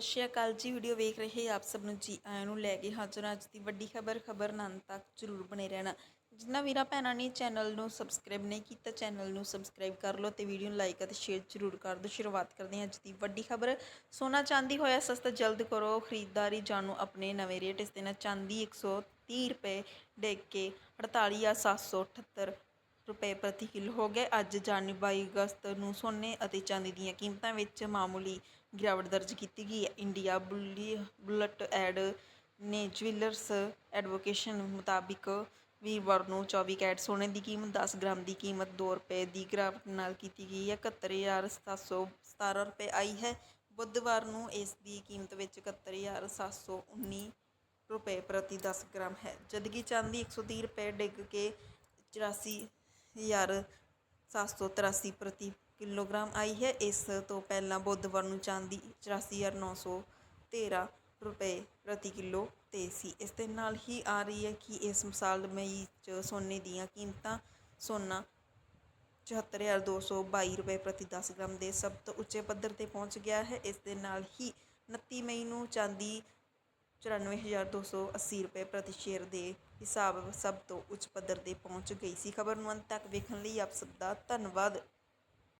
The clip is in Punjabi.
ਸਤਿ ਸ਼੍ਰੀ ਅਕਾਲ ਜੀ। ਵੀਡੀਓ ਵੇਖ ਰਹੇ ਆਪ ਸਭ ਨੂੰ ਜੀ ਆਇਆਂ ਨੂੰ ਲੈ ਕੇ ਹਾਜ਼ਰ ਅੱਜ ਦੀ ਵੱਡੀ ਖਬਰ ਖਬਰ ਨਾਲ ਤੱਕ ਜਰੂਰ ਬਣੇ ਰਹਿਣਾ। ਜਿੰਨਾ ਵੀਰਾਂ ਭੈਣਾਂ ਨੇ ਚੈਨਲ ਨੂੰ ਸਬਸਕ੍ਰਾਈਬ ਨਹੀਂ ਕੀਤਾ, ਚੈਨਲ ਨੂੰ ਸਬਸਕ੍ਰਾਈਬ ਕਰ ਲਓ ਤੇ ਵੀਡੀਓ ਨੂੰ ਲਾਈਕ ਅਤੇ ਸ਼ੇਅਰ ਜਰੂਰ ਕਰ ਦਿਓ। ਸ਼ੁਰੂਆਤ ਕਰਦੇ ਹਾਂ ਅੱਜ ਦੀ ਵੱਡੀ ਖਬਰ। ਸੋਨਾ ਚਾਂਦੀ ਹੋਇਆ ਸਸਤਾ ਜਲਦ ਕਰੋ। ਖਰੀਦਦਾਰੀ ਜਾਣੋ ਆਪਣੇ ਨਵੇਂ ਰੇਟ ਇਸ ਦੇ ਨਾਲ ਚਾਂਦੀ 130 ਰੁਪਏ ਡਿੱਗ ਕੇ 48778 ਰੁਪਏ ਪ੍ਰਤੀ ਕਿਲੋ ਹੋ ਗਿਆ ਅੱਜ ਜਾਨੀ 22 ਅਗਸਤ ਨੂੰ ਸੋਨੇ ਅਤੇ ਚਾਂਦੀ ਦੀਆਂ ਕੀਮਤਾਂ ਵਿੱਚ ਮਾਮੂਲੀ ਗਿਰਾਵਟ ਦਰਜ ਕੀਤੀ ਗਈ ਹੈ। ਇੰਡੀਆ ਬੁੱਲੀ, ਬੁਲਟ ਐਡ ਨੇ ਜੁਐਲਰਸ ਐਡਵੋਕੇਸ਼ਨ ਮੁਤਾਬਿਕ ਵੀਰਵਾਰ ਨੂੰ 24 ਕੈਰਟ ਸੋਨੇ ਦੀ ਕੀਮਤ 10 ਗ੍ਰਾਮ ਦੀ ਕੀਮਤ 2 ਰੁਪਏ ਦੀ ਗਿਰਾਵਟ ਨਾਲ ਕੀਤੀ ਗਈ ਹੈ। 71717 ਰੁਪਏ ਆਈ ਹੈ। ਬੁੱਧਵਾਰ ਨੂੰ ਇਸ ਦੀ ਕੀਮਤ ਵਿੱਚ 71719 ਰੁਪਏ ਪ੍ਰਤੀ 10 ਗ੍ਰਾਮ ਹੈ। ਜਦਕਿ ਚਾਂਦੀ 130 ਰੁਪਏ ਡਿੱਗ ਕੇ 84783 ਪ੍ਰਤੀ ਕਿਲੋਗ੍ਰਾਮ ਆਈ ਹੈ। ਇਸ ਤੋਂ ਪਹਿਲਾਂ ਬੁੱਧਵਾਰ ਨੂੰ ਚਾਂਦੀ 84913 ਰੁਪਏ ਪ੍ਰਤੀ ਕਿਲੋ ਤੇ ਸੀ। ਇਸ ਦੇ ਨਾਲ ਹੀ ਆ ਰਹੀ ਹੈ ਕਿ ਇਸ ਸਾਲ ਮਈ ਚ ਸੋਨੇ ਦੀਆਂ ਕੀਮਤਾਂ ਸੋਨਾ 74222 ਰੁਪਏ ਪ੍ਰਤੀ 10 ਗ੍ਰਾਮ ਦੇ ਸਭ ਤੋਂ ਉੱਚੇ ਪੱਧਰ ਤੇ ਪਹੁੰਚ ਗਿਆ ਹੈ। ਇਸ ਦੇ ਨਾਲ ਹੀ 29 ਮਈ ਨੂੰ ਚਾਂਦੀ 94280 ਰੁਪਏ ਪ੍ਰਤੀ ਸ਼ੇਅਰ ਦੇ ਹਿਸਾਬ ਸਭ ਤੋਂ ਉੱਚ ਪੱਧਰ ਤੇ ਪਹੁੰਚ ਗਈ ਸੀ। ਖਬਰ ਨੂੰ ਅੰਤ ਤੱਕ ਵੇਖਣ ਲਈ ਆਪ ਸਭ ਦਾ ਧੰਨਵਾਦ।